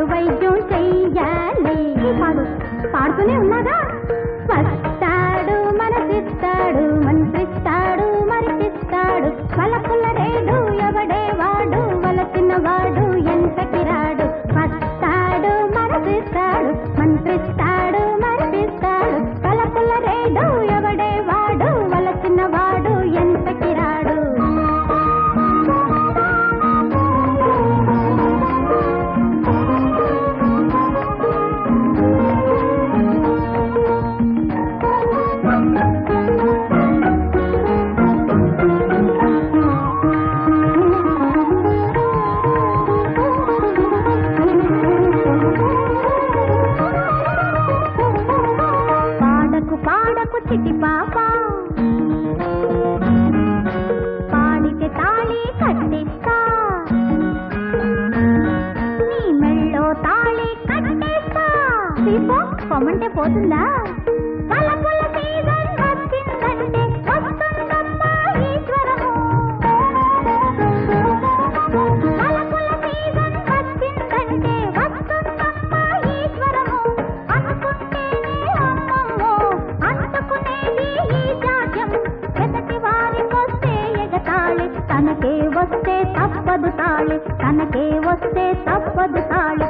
పశు వైద్యం చెయ్యాలి. పాడు. పాడుతూనే ఉన్నాగా ఫస్ట్ చిట్టి పాప. పాడితే తాళి కట్టిస్తా. నీ మెళ్ళో తాళి కట్టిస్తా. పొమ్మంటే పోతుందా? తనకే వస్తే తప్పదు తాళి తనకే వస్తే తప్పదు తాళి.